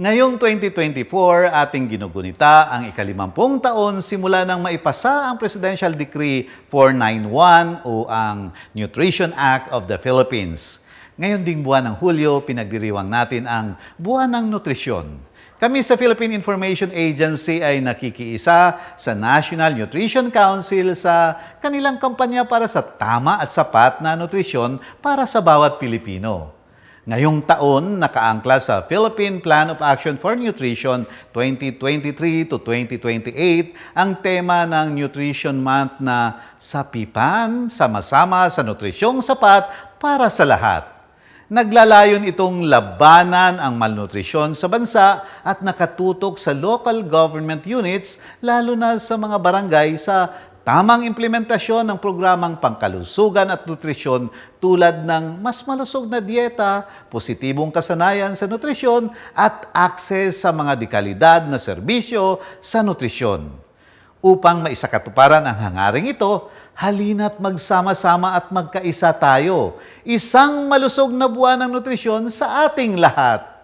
Ngayong 2024, ating ginugunita ang ikalimampung taon simula nang maipasa ang Presidential Decree 491 o ang Nutrition Act of the Philippines. Ngayon ding buwan ng Hulyo, pinagdiriwang natin ang Buwan ng Nutrisyon. Kami sa Philippine Information Agency ay nakikiisa sa National Nutrition Council sa kanilang kampanya para sa tama at sapat na nutrisyon para sa bawat Pilipino. Ngayong taon, nakaangkla sa Philippine Plan of Action for Nutrition 2023 to 2028 ang tema ng Nutrition Month na Sapipan, Sama-sama sa Nutrisyong Sapat para sa Lahat. Naglalayon itong labanan ang malnutrisyon sa bansa at nakatutok sa local government units, lalo na sa mga barangay sa tamang implementasyon ng programang pangkalusugan at nutrisyon tulad ng mas malusog na dieta, positibong kasanayan sa nutrisyon at access sa mga dekalidad na serbisyo sa nutrisyon. Upang maisakatuparan ang hangaring ito, halina't magsama-sama at magkaisa tayo. Isang malusog na buwan ng nutrisyon sa ating lahat.